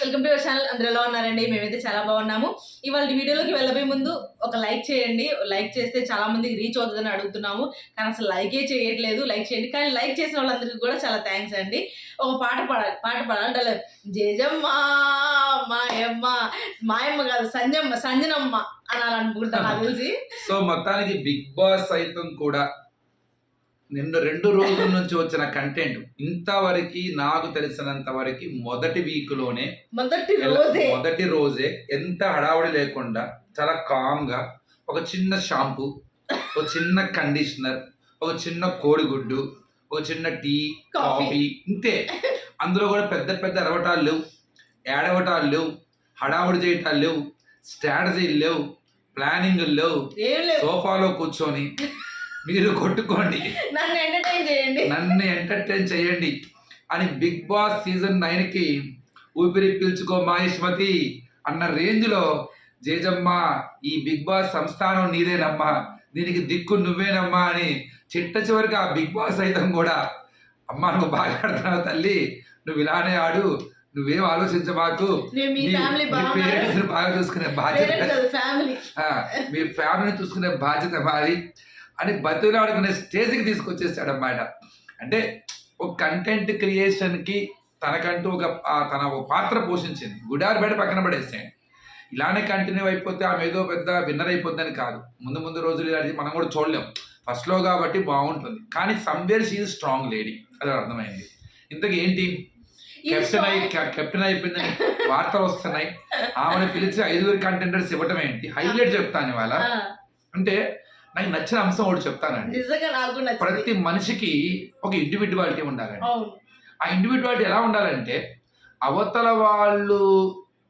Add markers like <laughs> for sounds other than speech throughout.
Welcome to your channel. అందరూ ఎలా ఉన్నారండి? మేమైతే చాలా బాగున్నాము. ఇవాళ వీడియోలోకి వెళ్ళబోయే ముందు ఒక లైక్ చేయండి. లైక్ చేస్తే చాలా మందికి రీచ్ అవుతుందని అడుగుతున్నాము. కానీ అసలు లైకే చేయట్లేదు. లైక్ చేయండి. కానీ లైక్ చేసిన వాళ్ళందరికీ కూడా చాలా థ్యాంక్స్ అండి. ఒక పాట పాడాలి పాట పాడాలి జేజమ్మ మాయమ్మ మాయమ్మ కాదు సంజమ్మ సంజనమ్మ అనాలనుకుంటా నాకు తెలిసి. సో మొత్తానికి బిగ్ బాస్ సైతం కూడా నిన్న రెండు రోజుల నుంచి వచ్చిన కంటెంట్ ఇంతవరకు నాకు తెలిసినంత వరకు మొదటి వీక్లోనే మొదటి రోజే. మొదటి రోజే ఎంత హడావుడి లేకుండా చాలా కామ్గా ఒక చిన్న షాంపూ ఒక చిన్న కండిషనర్ ఒక చిన్న కోడిగుడ్డు ఒక చిన్న టీ కాఫీ. ఇంతే. అందులో కూడా పెద్ద పెద్ద అరవటాలు లేవు ఏడవటాలు లేవు హడావుడి చేయటాలు లేవు స్ట్రాటజీలు లేవు ప్లానింగ్ లేవు. సోఫాలో కూర్చొని మీరు కొట్టుకోండి. నన్ను ఎంటర్టైన్ చేయండి. నన్ను ఎంటర్టైన్ చేయండి. అని బిగ్ బాస్ సీజన్ నైన్కి ఊపిరి పీల్చుకో మహేష్మతి అన్న రేంజ్లో జేజమ్మ ఈ బిగ్ బాస్ సంస్థానం నీదేనమ్మా దీనికి దిక్కు నువ్వేనమ్మా అని చిట్ట చివరికి ఆ బిగ్ బాస్ సైతం కూడా అమ్మా నువ్వు బాగా ఆడుతున్నావు తల్లి నువ్వు ఇలానే ఆడు నువ్వేం మీ ఫ్యామిలీ బాగున్నారు? పేరెంట్స్ బాగా చూసుకునే బాధ్యత ఫ్యామిలీ మీ ఫ్యామిలీని చూసుకునే బాధ్యత మాది. అని బతులాడుకునే స్టేజ్కి తీసుకొచ్చేసాడు అన్నమాట అంటే ఒక కంటెంట్ క్రియేషన్కి తనకంటూ ఒక తన ఒక పాత్ర పోషించింది. గుడారి బయట పక్కన పడేసాడు. ఇలానే కంటిన్యూ అయిపోతే ఆమె ఏదో పెద్ద విన్నర్ అయిపోద్దని కాదు. ముందు ముందు రోజులు ఇలాంటివి మనం కూడా చూడలేం. ఫస్ట్లో కాబట్టి బాగుంటుంది. కానీ సమ్వేర్ షీ స్ట్రాంగ్ లేడీ అది అర్థమైంది. ఇంతకు ఏంటి? కెప్టెన్ అయి కెప్టెన్ అయిపోయిందని వార్తలు వస్తున్నాయి. ఆమెను పిలిచి ఐదుగురు కంటెండర్స్ ఇవ్వటం ఏంటి? హైలైట్ చెప్తాను ఇవాళ. అంటే నాకు నచ్చిన అంశం ఒకటి చెప్తానండి. ప్రతి మనిషికి ఒక ఇండివిజువాలిటీ ఉండాలండి. ఆ ఇండివిజువాలిటీ ఎలా ఉండాలంటే అవతల వాళ్ళు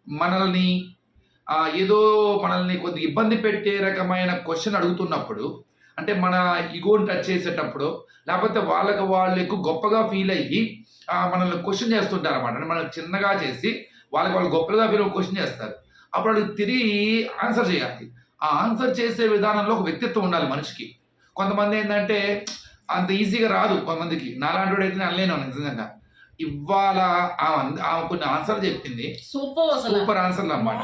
మనల్ని ఏదో మనల్ని కొద్ది ఇబ్బంది పెట్టే రకమైన క్వశ్చన్ అడుగుతున్నప్పుడు అంటే మన ఈగోని టచ్ చేసేటప్పుడు లేకపోతే వాళ్ళకి వాళ్ళు ఎక్కువ గొప్పగా ఫీల్ అయ్యి మనల్ని క్వశ్చన్ చేస్తుంటారు అనమాట మనల్ని చిన్నగా చేసి వాళ్ళకి వాళ్ళు గొప్పగా ఫీల్ క్వశ్చన్ చేస్తారు. అప్పుడు వాళ్ళకి తిరిగి ఆన్సర్ చేయాలి. ఆ ఆన్సర్ చేసే విధానంలో ఒక వ్యక్తిత్వం ఉండాలి మనిషికి. కొంతమంది ఏంటంటే అంత ఈజీగా రాదు కొంతమందికి. నాలాంటి అయితే నేను అనలేను నిజంగా ఇవాళ ఆమె కొన్ని ఆన్సర్ చెప్పింది. సూపర్ సూపర్ ఆన్సర్లు అన్నమాట.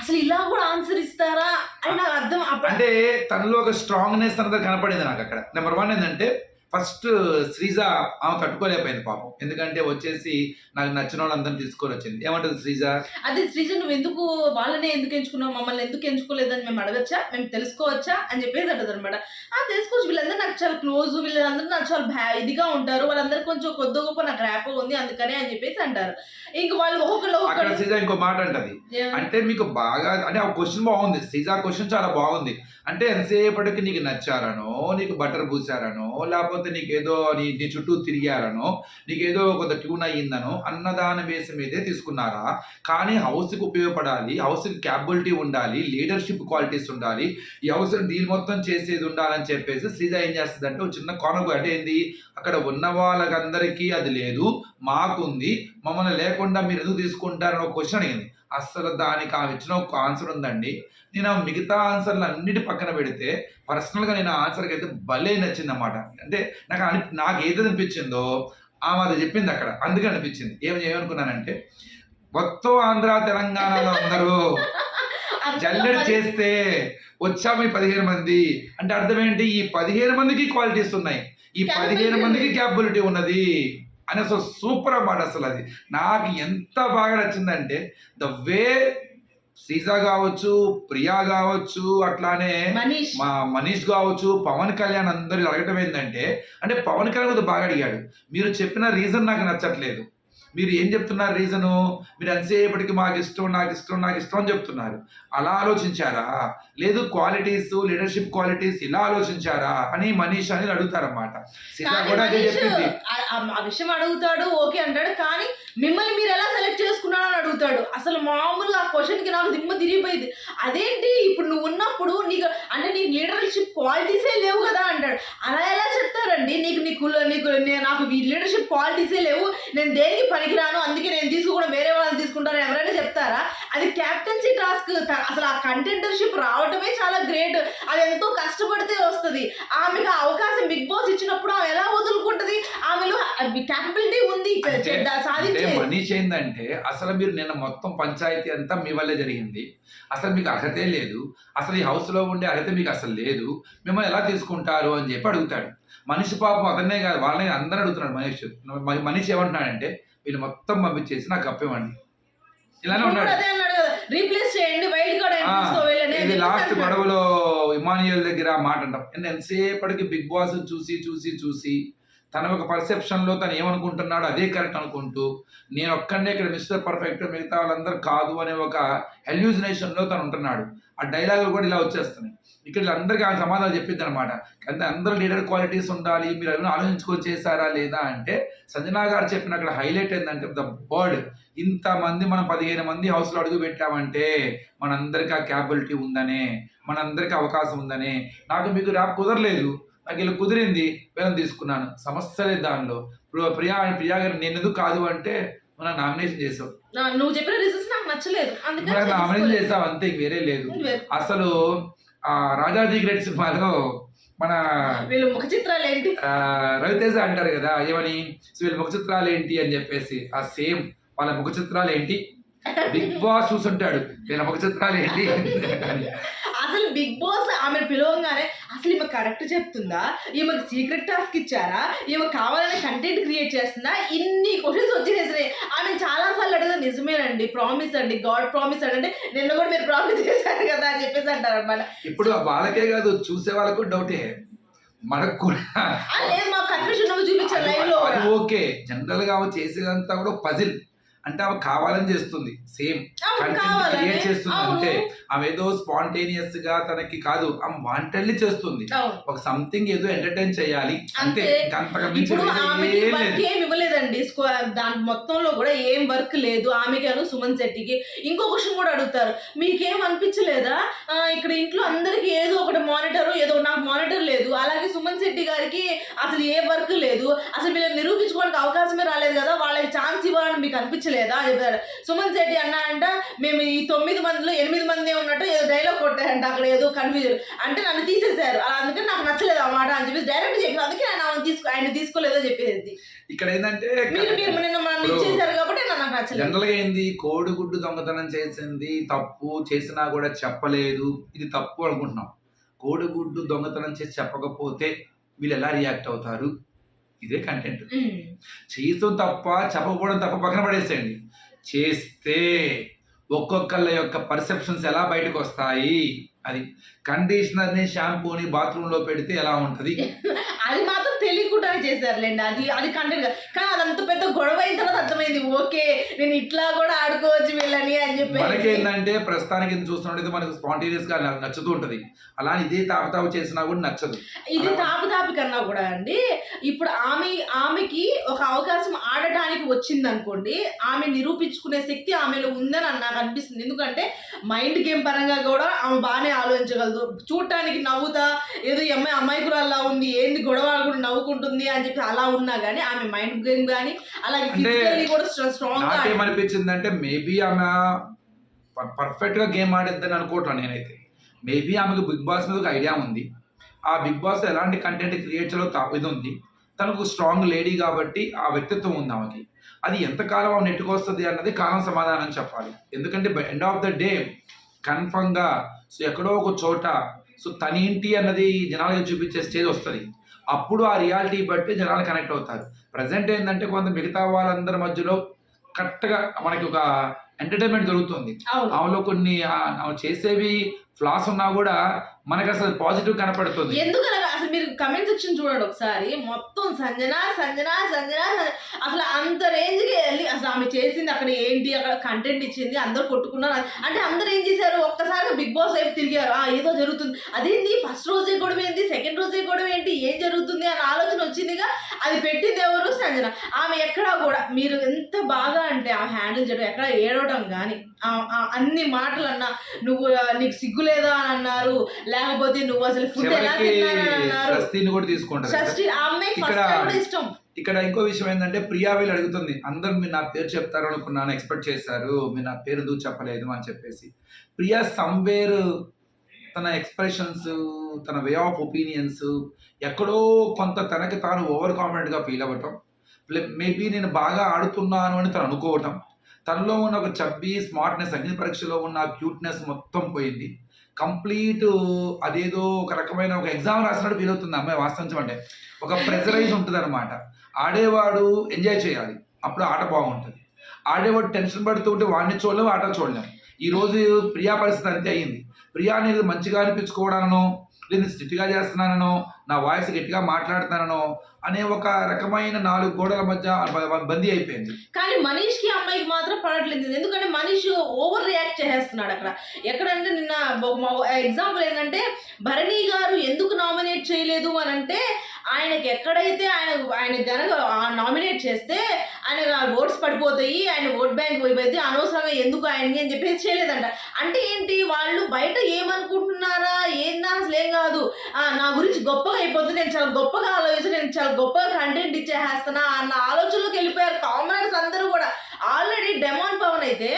అసలు ఇలా కూడా ఆన్సర్ ఇస్తారా అని నాకు అర్థం అంటే తనలో ఒక స్ట్రాంగ్నెస్ అనేది కనపడింది నాకు అక్కడ. నెంబర్ వన్ ఏంటంటే ఫస్ట్ శ్రీజ ఆమె తట్టుకోలేకపోయింది పాపం. ఎందుకంటే వచ్చేసి నాకు నచ్చిన వాళ్ళందరినీ తీసుకొని వచ్చింది. ఏమంటుంది శ్రీజ? అదే శ్రీజ నువ్వు ఎందుకు వాళ్ళనే ఎందుకు ఎంచుకున్నావు? మమ్మల్ని ఎందుకు ఎంచుకోలేదని మేము అడగచ్చా? మేము తెలుసుకోవచ్చా? అని చెప్పేసి అంటది అనమాట ఆ తెలుసుకోవచ్చు. వీళ్ళందరూ నాకు చాలా క్లోజ్ వీళ్ళందరూ నాకు చాలా భా ఇదిగా ఉంటారు. వాళ్ళందరూ కొంచెం కొద్ది గొప్ప నాకు ర్యాప్ ఉంది అందుకనే అని చెప్పేసి అంటారు. ఇంక వాళ్ళు ఒక్కొక్కరు అక్కడ ఒక్కొక్కరు శ్రీజ ఇంకో మాట అంటది. అంటే మీకు బాగా అంటే ఆ క్వశ్చన్ బాగుంది. సీజా క్వశ్చన్ చాలా బాగుంది. అంటే ఎంతసేపటికి నీకు నచ్చారనో నీకు బటర్ పూసారనో లేకపోతే నీకు ఏదో నీ నీ చుట్టూ తిరిగారనో నీకు ఏదో కొంత ట్యూన్ అయ్యిందనో అన్నదాన బేస్ మీదే తీసుకున్నారా కానీ హౌస్కి ఉపయోగపడాలి హౌస్కి క్యాపబిలిటీ ఉండాలి లీడర్షిప్ క్వాలిటీస్ ఉండాలి ఈ హౌస్ డీల్ మొత్తం చేసేది ఉండాలని చెప్పేసి శ్రీజ ఏం చేస్తుంది అంటే ఒక చిన్న కొనకు అంటే ఏంది? అక్కడ ఉన్న వాళ్ళకందరికీ అది లేదు మాకుంది మమ్మల్ని లేకుండా మీరు ఎందుకు తీసుకుంటారని ఒక క్వశ్చన్ అడిగింది. అసలు దానికి ఆమె ఇచ్చిన ఒక ఆన్సర్ ఉందండి. నేను ఆ మిగతా ఆన్సర్లు అన్నిటి పక్కన పెడితే పర్సనల్గా నేను ఆ ఆన్సర్కి అయితే భలే నచ్చింది అన్నమాట అంటే నాకు అని నాకు ఏది అనిపించిందో ఆమె అది చెప్పింది అక్కడ. అందుకే అనిపించింది. ఏమి ఏమనుకున్నానంటే మొత్తం ఆంధ్ర తెలంగాణలో అందరూ జల్లెడ చేస్తే వచ్చాము ఈ పదిహేను మంది. అంటే అర్థం ఏంటి? ఈ పదిహేను మందికి క్వాలిటీస్ ఉన్నాయి. ఈ పదిహేను మందికి క్యాపబిలిటీ ఉన్నది. అని అసలు సూపర్ అన్నమాట అసలు అది. నాకు ఎంత బాగా నచ్చిందంటే ద వే శ్రీజ కావచ్చు ప్రియా కావచ్చు అట్లానే మా మనీష్ కావచ్చు పవన్ కళ్యాణ్ అందరు అడగటం ఏంటంటే అంటే పవన్ కళ్యాణ్ బాగా అడిగాడు. మీరు చెప్పిన రీజన్ నాకు నచ్చట్లేదు. మీరు ఏం చెప్తున్నారు రీజను? మీరు ఎంతసేపటికి మాకు ఇష్టం నాకు ఇష్టం నాకు ఇష్టం అని చెప్తున్నారు. అలా ఆలోచించారా? లేదు క్వాలిటీస్ లీడర్షిప్ క్వాలిటీస్ ఇలా ఆలోచించారా? అని మనీష్ అని అడుగుతారన్నమాట. సీత కానీ కూడా అదే మనీష్ చెప్పింది. ఆ- విషయం అడుగుతాడు ఓకే అంటాడు కానీ మిమ్మల్ని మీరు ఎలా సెలెక్ట్ చేసుకున్నారో అని అడుగుతాడు. అసలు మామూలుగా ఆ క్వశ్చన్కి నాకు దిమ్మ తిరిగిపోయింది. అదేంటి ఇప్పుడు నువ్వు ఉన్నప్పుడు నీకు అంటే నీకు లీడర్షిప్ క్వాలిటీసే లేవు కదా అంటాడు అలా ఎలా చెప్తారండి నీకు నీకు నీకు నే- నాకు లీడర్షిప్ క్వాలిటీసే లేవు నేను దేనికి పనికిరాను అందుకే నేను తీసుకోకుండా వేరే వాళ్ళని తీసుకుంటాను ఎవరైనా చెప్తారా అది క్యాప్టెన్సీ టాస్క్ త- అసలు ఆ కంటెంటర్షిప్ రావటమే చాలా గ్రేట్ అది ఎంతో కష్టపడితే వస్తుంది ఆమెకు ఆ అవకాశం బిగ్ బాస్ ఇచ్చినప్పుడు ఆమె ఎలా వదులుకుంటది ఆమెలో క్యాపబిలిటీ ఉంది అంటే చెడ్డ అంటే సాధించే ఏంటంటే అసలు మీరు నిన్న మొత్తం పంచాయతీ అంతా మీ వల్లే జరిగింది. అసలు మీకు అర్హతే లేదు. అసలు ఈ house లో ఉండే అర్హత మీకు అసలు లేదు. మిమ్మల్ని ఎలా తీసుకుంటారు అని చెప్పి అడుగుతాడు. మనిషి పాపం అతన్నే కాదు వాళ్ళని అందరూ అడుగుతున్నాడు మనీష్ మనిషి ఏమంటున్నాడంటే వీళ్ళు మొత్తం పంపించేసి నాకు కప్పేవండి ఇలానే ఉన్నాడు. రీప్లేస్ చేయండి ఇది లాస్ట్. గొడవలో ఇమానియల్ దగ్గర మాట అంటాం. ఎంతసేపటికి బిగ్ బాస్ చూసి చూసి చూసి తన ఒక పర్సెప్షన్లో తను ఏమనుకుంటున్నాడో అదే కరెక్ట్ అనుకుంటూ నేను ఒక్కడే ఇక్కడ మిస్టర్ పర్ఫెక్ట్ మిగతా వాళ్ళందరూ కాదు అనే ఒక ఎల్యూజినేషన్లో తను ఉంటున్నాడు. ఆ డైలాగులు కూడా ఇలా వచ్చేస్తున్నాయి. ఇక్కడ అందరికీ ఆ సమాధానం చెప్పింది అనమాట అంటే అందరూ లీడర్ క్వాలిటీస్ ఉండాలి మీరు ఏమైనా ఆలోచించుకొని చేశారా లేదా అంటే సంజనా గారు చెప్పిన అక్కడ హైలైట్ ఏంటంటే ద వర్డ్ ఇంతమంది మనం పదిహేను మంది హౌస్లో అడుగు పెట్టామంటే మనందరికీ ఆ క్యాపబిలిటీ ఉందనే మనందరికీ అవకాశం ఉందనే. నాకు మీకు ర్యాప్ కుదరలేదు నాకు ఇలా కుదిరింది వీళ్ళని తీసుకున్నాను. సమస్య లేదు దానిలో. ఇప్పుడు ప్రియా ప్రియా గారు నేను ఎందుకు కాదు అంటే మనం నామినేషన్ చేసావు నువ్వు చెప్పిన రీజన్స్ నాకు నచ్చలేదు. అందుకని మనం నామినేషన్. చేసావు అంతే వేరే లేదు. అసలు ఆ రాజాజీ గ్రేట్ సినిమాలో మన వీళ్ళు ముఖ చిత్రాలు ఏంటి? రవితేజ అంటారు కదా ఏమని? సో వీళ్ళ ముఖ చిత్రాలు ఏంటి అని చెప్పేసి ఆ సేమ్ వాళ్ళ ముఖ చిత్రాలు ఏంటి? బిగ్ బాస్ చూసుంటాడు. వీళ్ళ ముఖ చిత్రాలు ఏంటి. అసలు బిగ్ బాస్ ఆమె పిలవంగానే అసలు ఈమె కరెక్ట్ చెప్తుందా? ఈమెకు సీక్రెట్ టాస్క్ ఇచ్చారా? ఈమె కావాలనే కంటెంట్ క్రియేట్ చేస్తుందా? ఇన్ని క్వశ్చన్స్ వచ్చేసేసినాయి ఆమె చాలా సార్లు అడిగితే నిజమేనండి ప్రామిస్ అండి గాడ్ ప్రామిస్ అంటే నిన్న కూడా మీరు ప్రామిస్ చేశారు కదా అని చెప్పేసి అంటారు అనమాట ఇప్పుడు వాళ్ళకే కాదు చూసే వాళ్ళకు డౌటే మనకు కూడా. లేదు మాకు కన్ఫ్యూజన్ చూపించారు లైవ్లో ఓకే. జనరల్గా చేసేదంతా కూడా పజిల్ అంటే ఆమె కావాలని చేస్తుంది. సేమ్. కంటెంట్. క్రియేట్ చేస్తుంది. అంతే. ఆమె ఏదో స్పాంటేనియస్గా తనకి కాదు. ఆమె వాంటెడ్లీ చేస్తుంది. ఒక సంథింగ్ ఏదో ఎంటర్టైన్ చేయాలి. అంతే. అంతే. ఇంకా అంతకు మించి ఇప్పుడు వేరే ఆమెకి ఏం వర్క్ లేదు ఏం ఇవ్వలేదండి. దాని మొత్తంలో కూడా ఏం వర్క్ లేదు. ఆమెకి అను సుమన్ శెట్టికి. ఇంకో క్వశ్చన్ కూడా అడుగుతారు. మీకేం అనిపించలేదా? ఇక్కడ ఇంట్లో అందరికి ఏదో ఒకటి మానిటర్ ఏదో నాకు మానిటర్ లేదు. అలాగే సుమన్ శెట్టి గారికి అసలు ఏ వర్క్ లేదు. అసలు వీళ్ళని నిరూపించుకోవడానికి అవకాశమే రాలేదు కదా. వాళ్ళకి ఛాన్స్ ఇవ్వాలని మీకు అనిపించలేదా? అని చెప్పారు సుమన్ శెట్టి అన్నాడంట మేము ఈ తొమ్మిది మందిలో ఎనిమిది మంది ఉన్నట్టు ఏదో డైలాగ్ కొట్టారంట అక్కడ ఏదో కన్ఫ్యూజన్ అంటే నన్ను తీసేశారు. అలా అందుకని నాకు నచ్చలేదు ఆ మాట అని చెప్పేసి డైరెక్ట్ చెప్పి అందుకే నేను ఆమెను తీసుకో ఆయన తీసుకోలేదో చెప్పేది ఇక్కడ ఏంటంటే మీరు మీరు నిన్న మనం ఇచ్చేసారు కాబట్టి నాకు నచ్చలేదు. జనరల్గా ఏంది? కోడిగుడ్డు దొంగతనం చేసింది తప్పు చేసినా కూడా చెప్పలేదు. ఇది తప్పు అనుకుంటున్నాం. కోడిగుడ్డు దొంగతనం చేసి చెప్పకపోతే వీళ్ళు ఎలా రియాక్ట్ అవుతారు? ఇదే కంటెంట్. చేయటం తప్ప చెప్పకపోవడం తప్ప పక్కన పడేసేయండి. చేస్తే ఒక్కొక్కళ్ళ యొక్క పర్సెప్షన్స్ ఎలా బయటకు వస్తాయి అది కండిషనర్ని షాంపూని బాత్రూంలో పెడితే ఎలా ఉంటుంది? <laughs> చేశారులేండి. అది అది కంటెంట్ కానీ అది అంత పెద్ద గొడవ అయిన తర్వాత అర్థమైంది. ఓకే నేను ఇట్లా కూడా ఆడుకోవచ్చు వీళ్ళని అని చెప్పి మనకేందంటే ప్రస్తుతానికి ఇది చూస్తున్నట్టు మనకు స్పాంటేనియస్గా నచ్చుతూ ఉంటది. అలా ఇదే తాపతాపు చేసినా కూడా నచ్చదు. ఇది తాపు తాపి కన్నా కూడా అండి ఇప్పుడు ఆమె ఆమెకి ఒక అవకాశం ఆడటానికి వచ్చింది అనుకోండి ఆమె నిరూపించుకునే శక్తి ఆమెలో ఉందని అని నాకు అనిపిస్తుంది. ఎందుకంటే మైండ్ గేమ్ పరంగా కూడా ఆమె బాగానే ఆలోచించగలదు. చూడటానికి నవ్వుతా ఏదో ఈ అమ్మాయి అమ్మాయికురాల్లా ఉంది ఏంది గొడవ కూడా నవ్వుకుంటుంది అని చెప్పి అలా ఉన్నా కానీ ఆమె మైండ్ గేమ్ కానీ అలాగే ఫిజికల్లీ కూడా స్ట్రాంగ్గా నాకేమనిపించింది అంటే మేబీ ఆమె పర్ఫెక్ట్గా గేమ్ ఆడిద్దని అనుకోవట్లేదు నేనైతే. మేబీ ఆమెకు బిగ్ బాస్ మీద ఒక ఐడియా ఉంది. ఆ బిగ్ బాస్ ఎలాంటి కంటెంట్ క్రియేట్ చేయాలో ఇది ఉంది. తనకు స్ట్రాంగ్ లేడీ కాబట్టి ఆ వ్యక్తిత్వం ఉంది ఆమెకి. అది ఎంతకాలం ఆమె నెట్టుకొస్తుంది అన్నది కాలం సమాధానం చెప్పాలి. ఎందుకంటే ఎండ్ ఆఫ్ ద డే కన్ఫర్మ్గా సో ఎక్కడో ఒక చోట సో తనేంటి అన్నది జనాలకి చూపించే స్టేజ్ వస్తుంది. అప్పుడు ఆ రియాలిటీ బట్టి జనాలు కనెక్ట్ అవుతారు. ప్రజెంట్ ఏంటంటే కొంత మిగతా వాళ్ళందరి మధ్యలో కరెక్ట్గా మనకి ఒక ఎంటర్టైన్మెంట్ దొరుకుతుంది. ఆమెలో కొన్ని చేసేవి ఫ్లాస్ ఉన్నా కూడా మనకు అసలు పాజిటివ్ కనపడుతుంది. అసలు మీరు కమెంట్ సెక్షన్ చూడండి ఒకసారి. మొత్తం సంజన సంజన సంజన. అసలు అంత రేంజ్కి వెళ్ళి అసలు ఆమె చేసింది అక్కడ ఏంటి అక్కడ కంటెంట్ ఇచ్చింది అందరు కొట్టుకున్నారు అంటే అందరు ఏం చేశారు? ఒక్కసారిగా బిగ్ బాస్ వైపు తిరిగారు. ఆ ఏదో జరుగుతుంది. అదేంటి ఫస్ట్ రోజే గొడవ ఏంటి? సెకండ్ రోజే గొడవ ఏంటి? ఏం జరుగుతుంది? అన్న ఆలోచన వచ్చిందిగా. అది పెట్టింది ఎవరు? సంజన. ఆమె ఎక్కడా కూడా మీరు ఎంత బాగా అంటే ఆ హ్యాండిల్ చేయడం ఎక్కడ ఏడవడం కానీ అన్ని మాటలు అన్నా నువ్వు నీకు సిగ్గు లేదా? అని అన్నారు. లేకపోతే నువ్వు అసలు ఫుడ్ ఎలా తిన్నానని అన్నారు. స్వస్తిని కూడా తీసుకుంటారు. షష్ఠి ఆ అమ్మాయి ఇక్కడ- ఫస్ట్ కూడా ఇష్టం. ఇక్కడ ఇంకో విషయం ఏంటంటే ప్రియా వీళ్ళు అడుగుతుంది అందరూ మీరు నా పేరు చెప్తారు అనుకున్నాను ఎక్స్పెక్ట్ చేశారు మీరు నా పేరు ఎందుకు చెప్పలేదు? అని చెప్పేసి. ప్రియా సమ్వేర్ తన ఎక్స్ప్రెషన్స్ తన వే ఆఫ్ ఒపీనియన్స్ ఎక్కడో కొంత తనకి తాను ఓవర్ కాన్ఫిడెంట్గా ఫీల్ అవ్వటం మేబీ నేను బాగా ఆడుతున్నాను అని తను అనుకోవటం. తనలో ఉన్న ఒక చబ్బి స్మార్ట్నెస్ అగ్ని పరీక్షలో ఉన్న క్యూట్నెస్ మొత్తం పోయింది. కంప్లీట్ అదేదో ఒక రకమైన ఒక ఎగ్జామ్ రాసినట్టు ఫీల్ అవుతుంది అమ్మాయి వాస్తవం అంటే. ఒక ప్రెజరైజ్ ఉంటుంది అనమాట ఆడేవాడు ఎంజాయ్ చేయాలి. అప్పుడు ఆట బాగుంటుంది. ఆడేవాడు టెన్షన్ పడుతూ ఉంటే వాడిని చూడలేము ఆట చూడలేము ఈ రోజు ప్రియా పరిస్థితి అంతే అయ్యింది. ప్రియా అనేది మంచిగా అనిపించుకోవడానో నేను స్టిట్గా చేస్తున్నానో నా వాయిస్ గట్టిగా మాట్లాడుతున్నానో అనే ఒక రకమైన నాలుగు గోడల మధ్య బందీ అయిపోయింది. కానీ మనీష్కి అమ్మాయికి మాత్రం పడట్లేదు. ఎందుకంటే మనీష్ ఓవర్ రియాక్ట్ చేసేస్తున్నాడు అక్కడ. ఎక్కడంటే నిన్న ఎగ్జాంపుల్ ఏంటంటే భరణి గారు ఎందుకు నామినేట్ చేయలేదు అని అంటే ఆయనకి ఎక్కడైతే ఆయన ఆయన కనుక నామినేట్ చేస్తే ఆయన ఓట్స్ పడిపోతాయి ఆయన ఓట్ బ్యాంక్ పోయిపోయింది అనవసరంగా ఎందుకు ఆయనకి అని చెప్పేసి చేయలేదంట. అంటే ఏంటి? వాళ్ళు బయట ఏమనుకుంటున్నారా? ఏందా? అసలు ఏం కాదు. నా గురించి గొప్పగా అయిపోతుంది నేను చాలా గొప్పగా ఆలోచించి నేను చాలా గొప్పగా కంటెంట్ ఇచ్చేసేస్తున్నా అన్న ఆలోచనలోకి వెళ్ళిపోయారు కామనర్స్ అందరూ కూడా. ఆల్రెడీ డెమాన్ పవన్ అయితే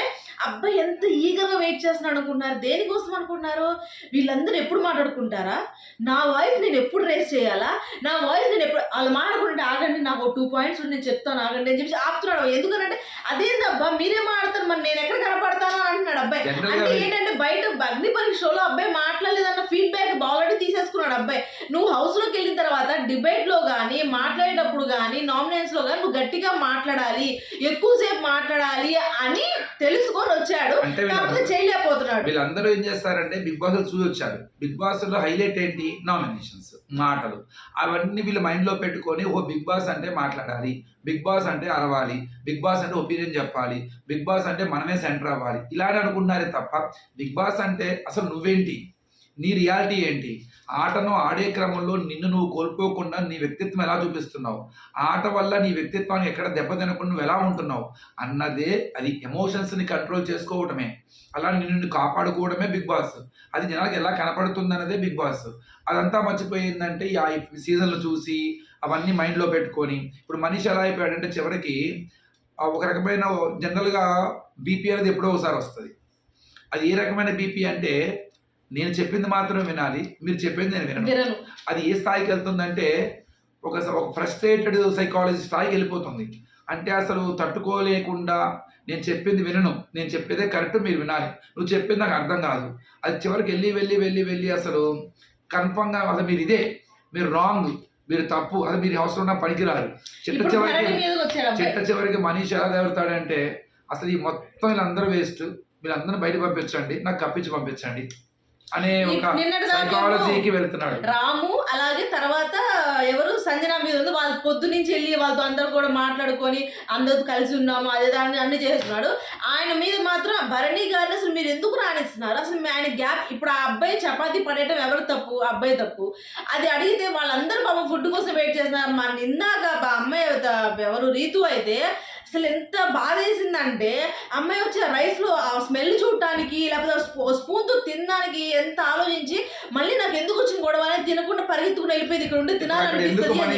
అబ్బాయి ఎంత ఈగర్గా వెయిట్ చేస్తున్నాడు అనుకుంటున్నారు దేనికోసం అనుకుంటున్నారు వీళ్ళందరూ ఎప్పుడు మాట్లాడుకుంటారా? నా వాయిస్ నేను ఎప్పుడు రేస్ చేయాలా? నా వాయిస్ నేను ఎప్పుడు వాళ్ళు మాట్లాడుకుంటే ఆగండి నాకు టూ పాయింట్స్ నేను చెప్తాను ఆగండి అని చెప్పి ఆపుతున్నాడు ఎందుకంటే అదేందబ్బా మీరే మాట్లాడతారు మరి నేను ఎక్కడ కనపడతాను అంటున్నాడు అబ్బాయి. అంటే ఏంటంటే బయట అగ్ని పరీక్ష షోలో అబ్బాయి మాట్లాడలేదన్న ఫీడ్బ్యాక్ ఆల్రెడీ తీసేసుకున్నాడు అబ్బాయి. నువ్వు హౌస్లోకి వెళ్ళిన తర్వాత డిబేట్లో కానీ మాట్లాడేటప్పుడు కానీ నామినేషన్స్లో కానీ నువ్వు గట్టిగా మాట్లాడాలి ఎక్కువసేపు మాట్లాడాలి అని తెలుసుకొని వచ్చాడు అంటే కాకపోతే వీళ్ళందరూ చేయలేకపోతున్నాడు. వీళ్ళందరూ ఏం చేస్తారంటే బిగ్ బాస్ చూసి వచ్చారు. బిగ్ బాస్లో హైలైట్ ఏంటి? నామినేషన్స్ మాటలు. అవన్నీ వీళ్ళు మైండ్లో పెట్టుకొని ఓ బిగ్ బాస్ అంటే మాట్లాడాలి బిగ్ బాస్ అంటే అరవాలి బిగ్ బాస్ అంటే ఒపీనియన్ చెప్పాలి బిగ్ బాస్ అంటే మనమే సెంటర్ అవ్వాలి. ఇలానే అనుకుంటున్నారే తప్ప బిగ్ బాస్ అంటే అసలు నువ్వేంటి? నీ రియాలిటీ ఏంటి? ఆటను ఆడే క్రమంలో నిన్ను నువ్వు కోల్పోకుండా నీ వ్యక్తిత్వం ఎలా చూపిస్తున్నావు? ఆట వల్ల నీ వ్యక్తిత్వాన్ని ఎక్కడ దెబ్బతినకుండా నువ్వు ఎలా ఉంటున్నావు? అన్నదే అది ఎమోషన్స్ని కంట్రోల్ చేసుకోవటమే. అలా నిన్ను కాపాడుకోవడమే బిగ్ బాస్ అది జనాలకు ఎలా కనపడుతుంది అన్నదే బిగ్ బాస్ అదంతా మర్చిపోయిందంటే ఈ ఆ సీజన్లు చూసి అవన్నీ మైండ్లో పెట్టుకొని ఇప్పుడు మనిషి ఎలా అయిపోయాడంటే చివరికి ఒక రకమైన జనరల్గా బీపీ అనేది ఎప్పుడో ఒకసారి వస్తుంది. అది ఏ రకమైన బీపీ అంటే నేను చెప్పింది మాత్రం వినాలి. మీరు చెప్పింది నేను వినను. అది ఏ స్థాయికి వెళ్తుందంటే ఒక ఒక ఫ్రస్ట్రేటెడ్ సైకాలజీ స్థాయికి వెళ్ళిపోతుంది. అంటే అసలు తట్టుకోలేకుండా నేను చెప్పింది వినను. నేను చెప్పేదే కరెక్ట్ మీరు వినాలి. నువ్వు చెప్పింది నాకు అర్థం కాదు. అది చివరికి వెళ్ళి వెళ్ళి వెళ్ళి వెళ్ళి అసలు కన్ఫర్మ్గా అసలు మీరు ఇదే. మీరు రాంగ్ మీరు తప్పు. అది మీరు అవసరం ఉన్న పనికిరారు. చిట్ట చివరికి చిట్ట చివరికి మనిషి ఎలా దేవతాడంటే అసలు ఈ మొత్తం వీళ్ళందరూ వేస్ట్. వీళ్ళందరూ బయట పంపించండి. నాకు కప్పించి పంపించండి. అనే ఒక సైకాలజీకి వెళ్తున్నాడు. రాము అలాగే తర్వాత ఎవరు సంజన మీద ఉంది. వాళ్ళ పొద్దు నుంచి వెళ్ళి వాళ్ళతో అందరూ కూడా మాట్లాడుకొని అందరూ కలిసి ఉన్నాము అదే దాన్ని అన్ని చేస్తున్నాడు. ఆయన మీద మాత్రం భరణి గారిని అసలు మీరు ఎందుకు రాణిస్తున్నారు? అసలు మీ ఆయన గ్యాప్ ఇప్పుడు ఆ అబ్బాయి చపాతీ పడేయటం ఎవరు తప్పు? అబ్బాయి తప్పు. అది అడిగితే వాళ్ళందరూ పాపం ఫుడ్ కోసం వెయిట్ చేస్తున్నారు. మన ఇందాక ఆ అమ్మాయి ఎవరు రీతు అయితే అసలు ఎంత బాధ వేసిందంటే అమ్మాయి వచ్చి రైస్లో ఆ స్మెల్ చూడటానికి లేకపోతే స్పూన్తో తినడానికి ఎంత ఆలోచించి మళ్ళీ నాకు ఎందుకు వచ్చిన గొడవ అనేది తినకుండా పరిగెత్తుకుని వెళ్ళిపోయింది ఇక్కడ ఉండి తినాలనిపిస్తుంది అని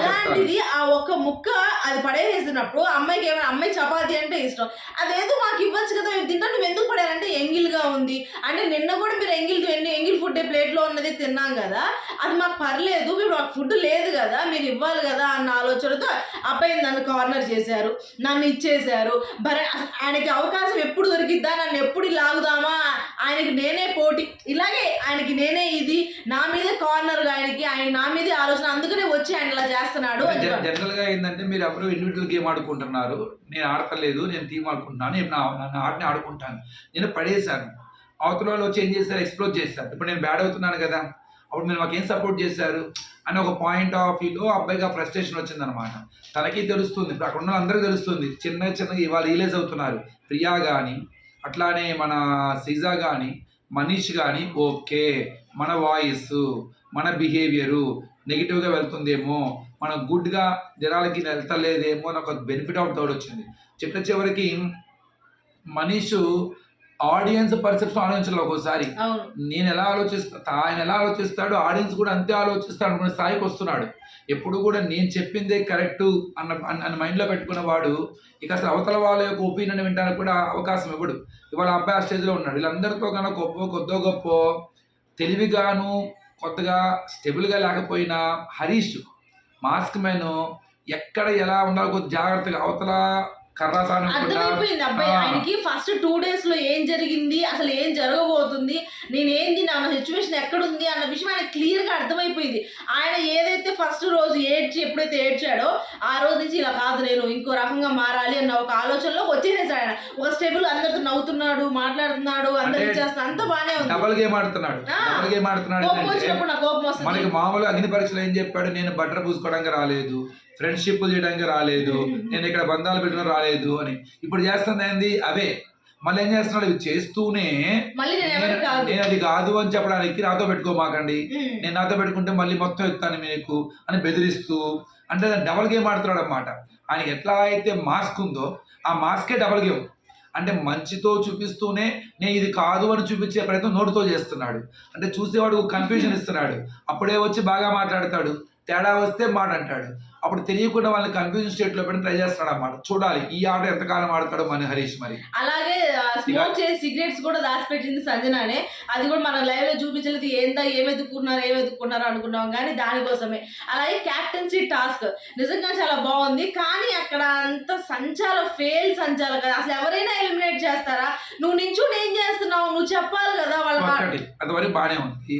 అలాంటిది ఆ ఒక్క ముక్క అది పడేసేసినప్పుడు అమ్మాయికి ఏమైనా అమ్మాయి చపాతి అంటే ఇష్టం. అదేదో మాకు ఇవ్వచ్చు కదా మేము తింటాం నువ్వు ఎందుకు పడారంటే ఎంగిల్గా ఉంది. అంటే నిన్న కూడా మీరు ఎంగిల్ ఎన్ని ఎంగిల్ ఫుడ్ ప్లేట్లో ఉన్నది తిన్నాం కదా అది మాకు పర్లేదు మీరు మాకు ఫుడ్ లేదు కదా మీరు ఇవ్వాలి కదా అన్న ఆలోచనతో అబ్బాయి నన్ను కార్నర్ చేశారు. నన్ను ఇచ్చేశారు. భర ఆయనకి అవకాశం ఎప్పుడు దొరికిద్దా? నన్ను ఎప్పుడు లాగుదామా? ఆయనకి నేనే పోటీ ఇలాగే ఆయనకి నేనే ఇది. నా మీద కార్నర్ ఆయనకి ఆయన నా మీదే ఆలోచన అందుకనే వచ్చి ఆయన ఇలా చేస్తున్నాడు. జనరల్గా ఏంటంటే మీరు ఎవరు ఇండివిజువల్ గేమ్ ఆడుకుంటున్నారు. నేను ఆడతలేదు నేను టీం ఆడుకుంటున్నాను నేను నా ఆటని ఆడుకుంటాను. నేను పడేశాను. అవతల వాళ్ళు వచ్చి ఏం చేశారు? ఎక్స్ప్లోర్ చేశారు. ఇప్పుడు నేను బ్యాడ్ అవుతున్నాను కదా. అప్పుడు మీరు మాకు ఏం సపోర్ట్ చేశారు? అని ఒక పాయింట్ ఆఫ్ వ్యూలో అబ్బాయిగా ఫ్రస్ట్రేషన్ వచ్చిందనమాట తనకి తెలుస్తుంది ఇప్పుడు అక్కడ ఉన్న అందరికీ తెలుస్తుంది చిన్న చిన్నగా ఇవాళ రియలైజ్ అవుతున్నారు. ప్రియా కానీ అట్లానే మన సిజా కానీ మనీష్ కానీ ఓకే మన వాయిస్ మన బిహేవియరు నెగిటివ్గా వెళ్తుందేమో మనం గుడ్గా జనాలకి వెళ్తలేదేమో అని ఒక బెనిఫిట్ ఆఫ్ డౌట్ వచ్చింది. చిట్ట చివరికి మనీషు ఆడియన్స్ పర్సెప్షన్ ఆలోచించాలి ఒక్కోసారి నేను ఎలా ఆలోచిస్తా ఆయన ఎలా ఆలోచిస్తాడో ఆడియన్స్ కూడా అంతే ఆలోచిస్తాడు అనుకునే స్థాయికి వస్తున్నాడు. ఎప్పుడు కూడా నేను చెప్పిందే కరెక్ట్ అన్న అన్న- మైండ్లో పెట్టుకున్న వాడు ఇక అసలు అవతల వాళ్ళ యొక్క ఒపీనియన్ వినడానికి కూడా అవకాశం ఇవ్వడు. ఇవాళ అబ్బాయి ఆ స్టేజ్లో ఉన్నాడు. వీళ్ళందరితో కన్నా గొప్ప కొద్దో గొప్ప తెలివిగాను కొత్తగా స్టెబుల్గా లేకపోయినా హరీష్ మాస్క్ మ్యాన్ ఎక్కడ ఎలా ఉండాలో జాగ్రత్తగా అవతల అర్థమైపోయింది అబ్బాయి. ఆయనకి ఫస్ట్ టూ డేస్లో ఏం జరిగింది అసలు ఏం జరగబోతుంది నేను ఏంది నా సిచ్యువేషన్ ఎక్కడుంది అన్న విషయం ఆయన క్లియర్గా అర్థమైపోయింది. ఆయన ఏదైతే ఫస్ట్ రోజు ఏడ్చి ఎప్పుడైతే ఏడ్చాడో ఆ రోజు నుంచి ఇలా కాదు నేను ఇంకో రకంగా మారాలి అన్న ఒక ఆలోచనలో వచ్చేసేసాడు ఆయన. ఒక స్టెబుల్ అందరితో నవ్వుతున్నాడు మాట్లాడుతున్నాడు అందరికి అంటే చేస్తున్నా అంత బానే ఉంది. డబల్ గేమ్ ఆడుతున్నాడు. ఆ. డబల్ గేమ్ ఆడుతున్నాడు కోపం వచ్చినప్పుడు నా కోపం వస్తుంది. మనకి మామూలు అగ్ని పరీక్షలు ఏం చెప్పాడు? నేను బట్టర్ పూసుకోవడానికి రాలేదు. ఫ్రెండ్షిప్ చేయడానికి రాలేదు. <laughs> నేను ఇక్కడ బంధాలు పెట్టుకుని రాలేదు అని. ఇప్పుడు చేస్తుంది ఏంది? అవే. మళ్ళీ ఏం చేస్తున్నాడు? ఇవి చేస్తూనే నేను అది కాదు అని చెప్పడానికి నాతో పెట్టుకోమాకండి. నేను నాతో పెట్టుకుంటే మళ్ళీ మొత్తం ఇస్తాను మీకు అని బెదిరిస్తూ అంటే డబల్ గేమ్ ఆడుతున్నాడు అనమాట ఆయనకి ఎట్లా అయితే మాస్క్ ఉందో ఆ మాస్కే డబల్ గేమ్ అంటే మంచితో చూపిస్తూనే నేను ఇది కాదు అని చూపించే ప్రయత్నం నోటితో చేస్తున్నాడు. అంటే చూసేవాడు కన్ఫ్యూజన్ <laughs> ఇస్తున్నాడు. అప్పుడే వచ్చి బాగా మాట్లాడతాడు. తేడా వస్తే మాట అంటాడు అప్పుడు తెలియకుండా వాళ్ళని కన్ఫ్యూజన్ స్టేట్లో పెట్టి ట్రై చేస్తున్నాడు అన్నమాట చూడాలి ఈ ఆట ఎంతకాలం ఆడతాడో మన హరీష్ మరి. అలాగే స్మోక్ చేసి సిగరెట్స్ కూడా దాచిపెట్టింది సంజనానే. అది కూడా మన లైవ్లో చూపించలేదు ఏందా ఏం ఎదుర్కొన్నారు ఏం ఎదుర్కొన్నారు అనుకున్నాం కానీ దానికోసమే. అలాగే క్యాప్టెన్సీ టాస్క్ నిజంగా చాలా బాగుంది కానీ అక్కడ అంత సంచాల ఫెయిల్ సంచాల కదా. అసలు ఎవరైనా ఎలిమినేట్ చేస్తారా? నువ్వు నించుని ఏం చేస్తున్నావు? నువ్వు చెప్పాలి కదా వాళ్ళ అంతవరకు బాగానే ఉంది.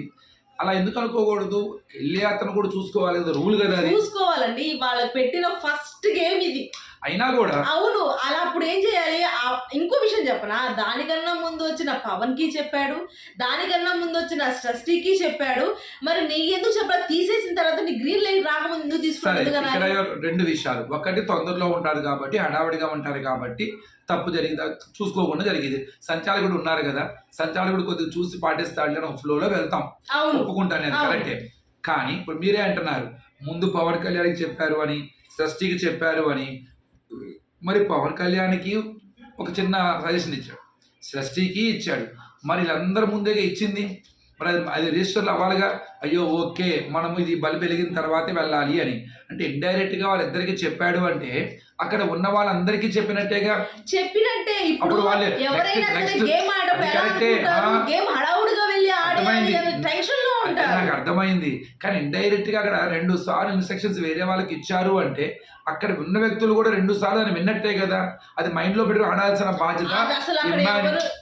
అలా ఎందుకు అనుకోకూడదు? వెళ్ళి అతను కూడా చూసుకోవాలి రూల్ కదా అది. చూసుకోవాలండి. వాళ్ళకి పెట్టిన ఫస్ట్ గేమ్ ఇది. అయినా కూడా అవును అలా అప్పుడు ఏం చేయాలి? ఇంకో విషయం చెప్పనా? దానికన్నా ముందు వచ్చిన పవన్కి చెప్పాడు దానికన్నా ముందు వచ్చిన షష్ఠికి చెప్పాడు. మరి నీ ఎందుకు చెప్పాడు తీసేసిన తర్వాత నీ గ్రీన్ లైట్ రాకముందు ఎందుకు తీసుకున్నాడు రెండు విషయాలు. ఒకటి తొందరలో ఉంటారు కాబట్టి హడావిడిగా ఉంటారు కాబట్టి తప్పు జరిగింది. చూసుకోకుండా జరిగింది. సంచాలకుడు ఉన్నారు కదా సంచాలకుడు కొద్దిగా చూసి పాటిస్తాడు అని ఫ్లోలో వెళ్తాం. అవును. ఒప్పుకుంటాను నేను. కరెక్టే. కానీ ఇప్పుడు మీరే అంటున్నారు ముందు పవన్ కళ్యాణ్కి చెప్పారు అని. షష్ఠికి చెప్పారు అని. మరి పవన్ కళ్యాణ్కి ఒక చిన్న సజెషన్ ఇచ్చాడు. షష్ఠికి ఇచ్చాడు. మరి వీళ్ళందరి ముందే ఇచ్చింది? మరి అది అది రిజిస్టర్లు అవ్వాలిగా? అయ్యో ఓకే మనము ఇది బల్బ్ వెలిగిన తర్వాతే వెళ్ళాలి అని. అంటే ఇండైరెక్ట్గా వాళ్ళిద్దరికి చెప్పాడు అంటే అక్కడ ఉన్న వాళ్ళందరికీ చెప్పినట్టేగా? చెప్పినట్టే. ఇప్పుడు వాళ్ళే ఎవరైనా గేమ్ అది ఉంటారు. నాకు అర్థమైంది. కానీ ఇండైరెక్ట్గా అక్కడ రెండు సార్లు ఇన్స్ట్రక్షన్స్ వేరే వాళ్ళకి ఇచ్చారు అంటే అక్కడ ఉన్న వ్యక్తులు కూడా రెండు సార్లు అని విన్నట్టే కదా. అది మైండ్లో పెట్టి ఆడాల్సిన బాధ్యత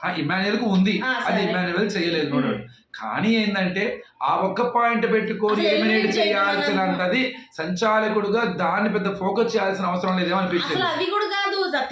అది ఇమాన్యుల్కు ఉంది. అది సరే. ఇమాన్యుల్ చేయలేదు నోడు కానీ ఏంటంటే ఆ ఒక్క పాయింట్ పెట్టుకొని ఎలిమినేట్ చేయాల్సినంతది సంచాలకుడుగా దాన్ని పెద్ద ఫోకస్ చేయాల్సిన అవసరం లేదేమో అసలు అనిపించింది అవి కూడా కాదు.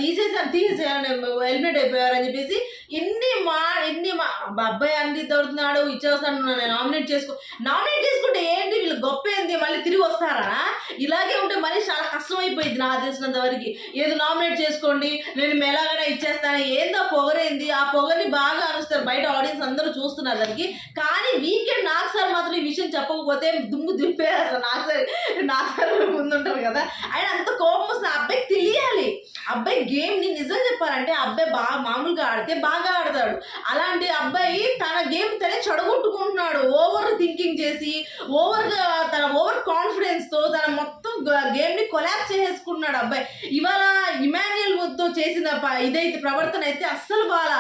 తీసేసాను తీసేసాను ఎలిమినేట్ అయిపోయారు అని చెప్పేసి ఎన్ని మా ఎన్ని మా అబ్బా, అబ్బాయి అన్ని తడుతున్నాడు ఇచ్చేస్తాను నామినేట్ చేసుకో నామినేట్ చేసుకుంటే ఏంటి వీళ్ళు గొప్ప ఏంది? మళ్ళీ తిరిగి వస్తారా? ఇలాగే ఉంటే మరీ చాలా కష్టం అయిపోయింది నాకు తెలిసినంత వరకు. ఏదో నామినేట్ చేసుకోండి నేను ఎలాగైనా ఇచ్చేస్తాను. ఏందో పొగరేంది? ఆ పొగని బాగా అనుస్తారు బయట ఆడియన్స్ అందరూ చూస్తున్నారు దానికి. కానీ వీకెండ్ నాకు సార్ మాత్రం ఈ విషయం చెప్పకపోతే దుమ్ము దులిపేస్తారు నాకు సార్ నాకు సార్ ముందుంటారు కదా. ఆయన అంత కోపం వస్తుంది అబ్బాయికి తెలియాలి. అబ్బాయి గేమ్ని నిజం చెప్పాలంటే అబ్బాయి బాగా మామూలుగా ఆడితే బాగా ఆడతాడు. అలాంటి అబ్బాయి తన గేమ్ తనే చెడగొట్టుకుంటున్నాడు. ఓవర్ థింకింగ్ చేసి ఓవర్ తన ఓవర్ కాన్ఫిడెన్స్తో తన మొత్తం గేమ్ని కొలాప్స్ చేసేసుకున్నాడు అబ్బాయి. ఇవాళ ఇమాన్యుయల్తో చేసిన ఇదైతే ప్రవర్తన అయితే అస్సలు బాగా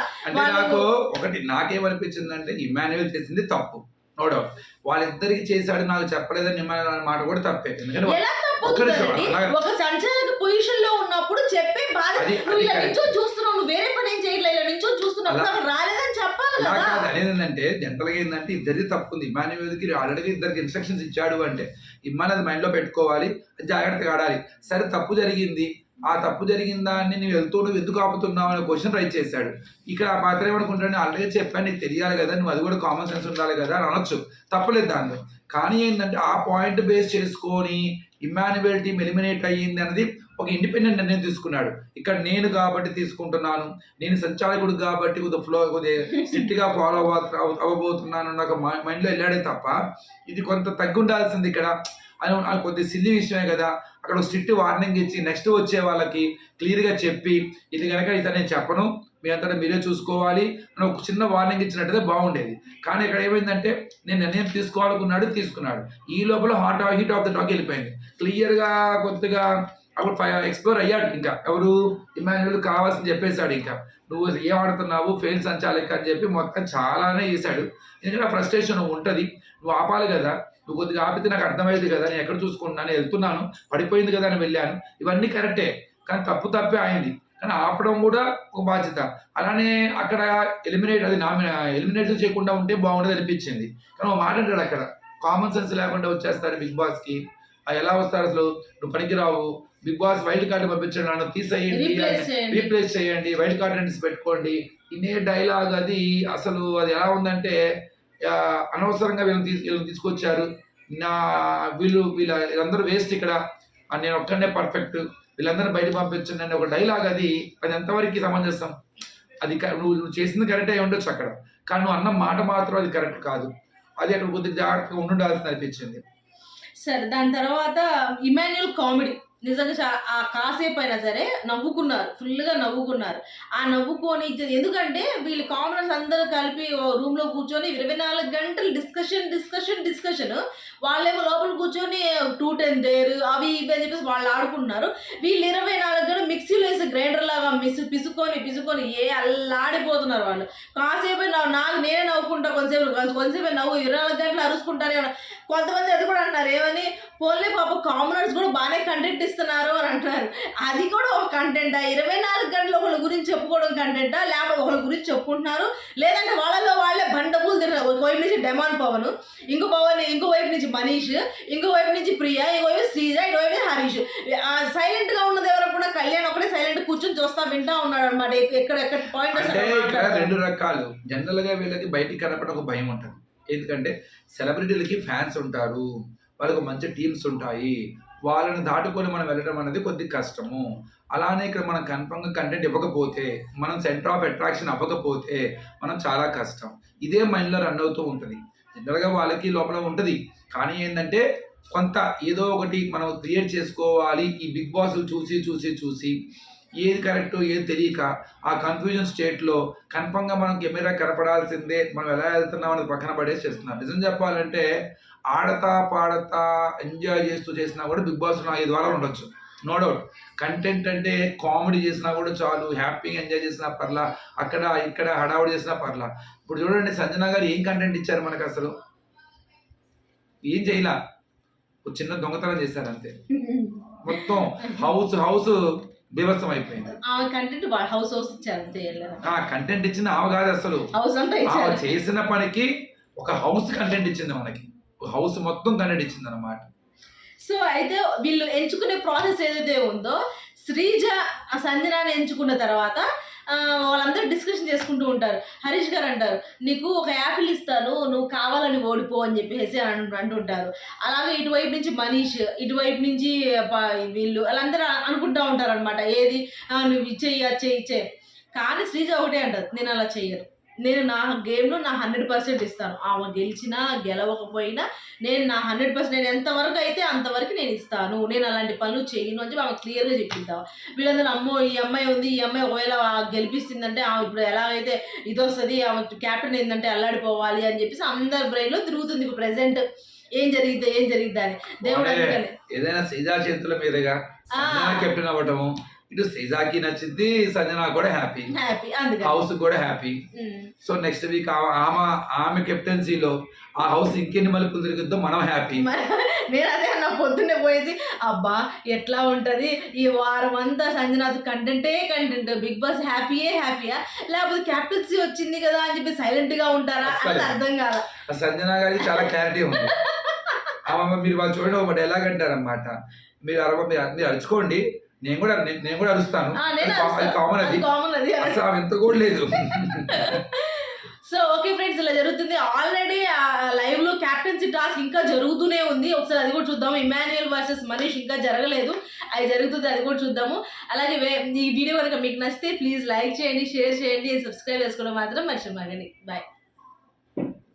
నాకు ఒకటి నాకేమనిపించింది అంటే ఇమాన్యుల్ చేసింది తప్పు. నో డౌట్ వాళ్ళిద్దరికి చేశాడు నాకు చెప్పలేదని అనే మాట కూడా తప్పే. ఒక సంచాలక పొజిషన్లో ఉన్నప్పుడు చెప్పే బాధ. నువ్వు ఇలా. నించో చూస్తున్నావు నువ్వు వేరే పని ఏం చేయట్లేదు ఇలా నించో చూస్తున్నావు రాలేదని అలా కాదు అనేది ఏంటంటే జనరల్గా ఏంటంటే ఇద్దరిది తప్పు ఉంది ఇమాన్యుల్కి ఆల్రెడీ ఇద్దరికి ఇన్స్ట్రక్షన్స్ ఇచ్చాడు అంటే ఇమ్మాని అది మైండ్లో పెట్టుకోవాలి జాగ్రత్తగా ఆడాలి. సరే తప్పు జరిగింది. ఆ తప్పు జరిగిన దాన్ని నువ్వు వెళ్తూ నువ్వు ఎందుకు ఆపుతున్నావు అనే క్వశ్చన్ రైట్ చేశాడు. ఇక్కడ ఆ పాత్ర ఏమనుకుంటాడు ఆల్రెడీ చెప్పాను నీకు తెలియాలి కదా నువ్వు అది కూడా కామన్ సెన్స్ ఉండాలి కదా అని అనొచ్చు. తప్పలేదు దానిలో కానీ ఏంటంటే ఆ పాయింట్ బేస్ చేసుకొని ఇమాన్యువల్ ఎలిమినేట్ అయ్యింది అనేది ఒక ఇండిపెండెంట్ నిర్ణయం తీసుకున్నాడు. ఇక్కడ నేను కాబట్టి తీసుకుంటున్నాను నేను సంచాలకుడు కాబట్టి కొద్దిగా ఫ్లో కొద్దిగా స్ట్రిక్ట్ ఫాలో అవ్వ అవ్వబోతున్నాను నాకు మైండ్లో వెళ్ళాడే తప్ప ఇది కొంత తగ్గి ఉండాల్సింది ఇక్కడ. అని కొద్ది సిల్లి విషయమే కదా. అక్కడ స్ట్రిక్ట్ వార్నింగ్ ఇచ్చి నెక్స్ట్ వచ్చే వాళ్ళకి క్లియర్గా చెప్పి ఇది కనుక ఇది నేను చెప్పను మీ అంతటా మీరే చూసుకోవాలి అని ఒక చిన్న వార్నింగ్ ఇచ్చినట్టయితే బాగుండేది. కానీ ఇక్కడ ఏమైందంటే నేను నిర్ణయం తీసుకోవాలనుకున్నాడు తీసుకున్నాడు. ఈ లోపల hot heat of the talk వెళ్ళిపోయింది. క్లియర్గా కొద్దిగా అప్పుడు ఎక్స్ప్లోర్ అయ్యాడు ఇంకా. ఎవరు ఇమాన్యుల్ కావాల్సింది చెప్పేశాడు ఇంకా. నువ్వు ఏం ఆడుతున్నావు? ఫెయిల్ సంచాలక అని చెప్పి మొత్తం చాలానే చేశాడు. ఎందుకంటే ఫ్రస్ట్రేషన్ ఉంటుంది. నువ్వు ఆపాలి కదా. నువ్వు కొద్దిగా ఆపితే నాకు అర్థమైంది కదా. నేను ఎక్కడ చూసుకుంటున్నాను? వెళ్తున్నాను. పడిపోయింది కదా అని వెళ్ళాను. ఇవన్నీ కరెక్టే. కానీ తప్పు తప్పే అయింది. కానీ ఆపడం కూడా ఒక బాధ్యత. అలానే అక్కడ ఎలిమినేట్ అది నామి ఎలిమినేట్ చేయకుండా ఉంటే బాగుండదు అనిపించింది. కానీ ఒక మాట అంటాడు అక్కడ. కామన్ సెన్స్ లేకుండా వచ్చేస్తారు బిగ్ బాస్కి. ఎలా వస్తారు అసలు? నువ్వు పనికిరావు. బిగ్ బాస్ వైల్డ్ కార్డు పంపించండి నన్ను తీసేయండి. రీప్లేస్ చేయండి. వైల్డ్ కార్డ్ ఎంట్రీస్ పెట్టుకోండి. ఇదే డైలాగ్ అది. అసలు అది ఎలా ఉందంటే అనవసరంగా వీళ్ళని తీసు వీళ్ళని తీసుకొచ్చారు. నా వీళ్ళు వీళ్ళ వీళ్ళందరూ వేస్ట్ ఇక్కడ. నేను ఒక్కడనే పర్ఫెక్ట్ వీళ్ళందరూ బయట పంపించండి అనే ఒక డైలాగ్ అది. అది ఎంతవరకు సమంజసం? అది నువ్వు నువ్వు చేసింది కరెక్ట్ అయి ఉండొచ్చు అక్కడ. కానీ నువ్వు అన్న మాట మాత్రం అది కరెక్ట్ కాదు. అది అక్కడ కొద్దిగా జాగ్రత్తగా ఉండాల్సింది అనిపించింది. సరే దాని తర్వాత ఇమాన్యుల్ కామెడీ. నిజంగా ఆ కాసేపు అయినా సరే నవ్వుకున్నారు ఫుల్గా నవ్వుకున్నారు. ఆ నవ్వుకొని ఇచ్చేది ఎందుకంటే వీళ్ళు కామనర్స్ అందరూ కలిపి రూమ్లో కూర్చొని ఇరవై నాలుగు గంటలు డిస్కషన్ డిస్కషన్ డిస్కషన్ వాళ్ళేమో లోపల కూర్చొని టూ టెన్ డేర్ అవి ఇవి అని చెప్పేసి వాళ్ళు ఆడుకుంటున్నారు. వీళ్ళు ఇరవై నాలుగు గంటలు మిక్సీలో వేసి గ్రైండర్ లాగా మిస్ పిసుకొని పిసుకొని ఏ అల్లాడిపోతున్నారు వాళ్ళు. కాసేపు నాకు నేనే నవ్వుకుంటా కొంతసేపు కొంతసేపు నవ్వు ఇరవై నాలుగు గంటలు అరుచుకుంటానే కొంతమంది అది కూడా అంటున్నారు ఏమని? పోన్లే పాప కామనర్స్ కూడా బాగానే కంటెంట్ ఇస్తున్నారు అని అంటున్నారు. అది కూడా ఒక కంటెంట్ ఇరవై నాలుగు గంటలు ఒకళ్ళ గురించి చెప్పుకోవడం కంటెంటా లేకపోతే ఒకళ్ళ గురించి చెప్పుకుంటున్నారు. లేదంటే వాళ్ళలో వాళ్ళే బండపూలు తిన్నారు ఒక వైపు నుంచి డెమాన్ పవన్ ఇంకో పవన్ ఇంకో వైపు నుంచి మనీష్ ఇంకో వైపు నుంచి ప్రియా ఇంకో వైపు శ్రీజ ఇంకో వైపు హరీష్. సైలెంట్గా ఉన్నది ఎవరు కూడా కళ్యాణ్ ఒకటే సైలెంట్ కూర్చొని చూస్తా వింటా ఉన్నాడు అనమాట ఎక్కడ ఎక్కడ పాయింట్ రెండు రకాలు. జనరల్గా వీళ్ళకి బయటికి కనపడ ఒక భయం ఉంటుంది. ఎందుకంటే సెలబ్రిటీలకి ఫ్యాన్స్ ఉంటారు. వాళ్ళకి మంచి టీమ్స్ ఉంటాయి. వాళ్ళని దాటుకొని మనం వెళ్ళడం అనేది కొద్ది కష్టము. అలానే ఇక్కడ మనం కన్ఫర్మ్గా కంటెంట్ ఇవ్వకపోతే మనం సెంటర్ ఆఫ్ అట్రాక్షన్ అవ్వకపోతే మనం చాలా కష్టం. ఇదే మైండ్లో రన్ అవుతూ ఉంటుంది. జనరల్గా వాళ్ళకి లోపల ఉంటుంది. కానీ ఏంటంటే కొంత ఏదో ఒకటి మనం క్రియేట్ చేసుకోవాలి. ఈ బిగ్ బాస్ చూసి చూసి చూసి ఏది కరెక్ట్ ఏది తెలియక ఆ కన్ఫ్యూజన్ స్టేట్లో కన్ఫర్మ్గా మనం కెమెరా కనపడాల్సిందే మనం ఎలా వెళ్తున్నాం అనేది పక్కన పడేసి చేస్తున్నాం నిజం చెప్పాలంటే ఆడతా పాడతా ఎంజాయ్ చేస్తూ చేసినా కూడా బిగ్ బాస్ ఐదు వారాలు ఉండొచ్చు. నో డౌట్ కంటెంట్ అంటే కామెడీ చేసినా కూడా చాలు హ్యాపీగా ఎంజాయ్ చేసినా పర్లా అక్కడ ఇక్కడ హడావుడి చేసినా పర్లా. ఇప్పుడు చూడండి సంజన గారు ఏం కంటెంట్ ఇచ్చారు మనకు అసలు? ఏం చేయలా? చిన్న దొంగతనం చేశారు అంతే. <laughs> మొత్తం హౌస్ హౌస్ బీభత్సం అయిపోయింది. ఆమె కంటెంట్ హౌస్ హౌస్ ఇచ్చారు ఆ కంటెంట్ ఇచ్చిన ఆమె కాదు అసలు. హౌస్ అంతా ఇచ్చారు. చేసిన పనికి ఒక హౌస్ కంటెంట్ ఇచ్చింది మనకి. హౌస్ మొత్తం కంటెంట్ ఇచ్చింది అనమాట సో అయితే వీళ్ళు ఎంచుకునే ప్రాసెస్ ఏదైతే ఉందో శ్రీజ ఆ సంజనాన్ని ఎంచుకున్న తర్వాత వాళ్ళందరూ డిస్కషన్ చేసుకుంటూ ఉంటారు. హరీష్ గారు అంటారు నీకు ఒక యాపిల్ ఇస్తాను నువ్వు కావాలని ఓడిపో అని చెప్పేసి అంటుంటారు. అలాగే ఇటువైపు నుంచి మనీష్ ఇటువైపు నుంచి వీళ్ళు వాళ్ళందరూ అనుకుంటూ ఉంటారు అనమాట ఏది నువ్వు ఇచ్చేయి అచ్చేయి చెయ్యి ఇచ్చే కానీ శ్రీజ ఒకటే అంటారు నేను అలా చెయ్యను నేను నా గేమ్లో నా హండ్రెడ్ పర్సెంట్ ఇస్తాను. ఆమె గెలిచినా గెలవకపోయినా నేను నా హండ్రెడ్ పర్సెంట్ నేను ఎంతవరకు అయితే అంతవరకు నేను ఇస్తాను. నేను అలాంటి పనులు చేయను అని చెప్పి ఆమె క్లియర్గా చెప్పిందాం వీళ్ళందరూ అమ్మో ఈ అమ్మాయి ఉంది ఈ అమ్మాయి ఒకవేళ గెలిపిస్తుందంటే ఆమె ఇప్పుడు ఎలాగైతే ఇది వస్తుంది ఆమె క్యాప్టెన్ ఏంటంటే అల్లాడిపోవాలి అని చెప్పేసి అందరి బ్రెయిన్లో తిరుగుతుంది ఇప్పుడు ప్రెసెంట్ ఏం జరిగిద్దా ఏం జరిగిద్దా అని. దేవుడు ఏదైనా సీజా చేతుల మీదుగా కెప్టెన్ అవ్వటము ఇటు సీజాకి నచ్చింది సంజన కూడా హ్యాపీ హౌస్ కూడా హ్యాపీ. సో నెక్స్ట్ వీక్ ఆమె ఆమె కెప్టెన్సీలో ఆ హౌస్ ఇంకెన్ని మలుపులు తిరుగుద్దో మనం హ్యాపీ <laughs> మరి నేను అదే అన్న పొద్దున్నే పోయేసి అబ్బా ఎట్లా ఉంటది? ఈ వారం అంతా సంజనాథ్ కంటెంటే కంటెంట్ బిగ్ బాస్ హ్యాపీయే హ్యాపీయా లేకపోతే క్యాప్టెన్సీ వచ్చింది కదా అని చెప్పి సైలెంట్గా ఉంటారా. అది అర్థం కాదా ఆ సంజన గారికి చాలా క్లారిటీ ఉంది. <laughs> ఆమె మీరు వాళ్ళు చూడండి ఒక డైలాగ్ అంటారనమాట మీరు అరవ మీరు మీరు అరుచుకోండి. నేను కూడా నేను కూడా అరుస్తాను. కామన్ అది కామన్ అది అసలు ఆమె ఎంత కూడా లేదు. సో ఓకే ఫ్రెండ్స్ ఇలా జరుగుతుంది. ఆల్రెడీ లైవ్లో క్యాప్టెన్సీ టాస్క్ ఇంకా జరుగుతూనే ఉంది. ఒకసారి అది కూడా చూద్దాము. ఇమాన్యుయల్ వర్సెస్ మనీష్ ఇంకా జరగలేదు. అది జరుగుతుంది అది కూడా చూద్దాము. అలాగే ఈ వీడియో కనుక మీకు నచ్చితే ప్లీజ్ లైక్ చేయండి షేర్ చేయండి సబ్స్క్రైబ్ చేసుకోవడం మాత్రం మర్చిపోకండి. బాయ్.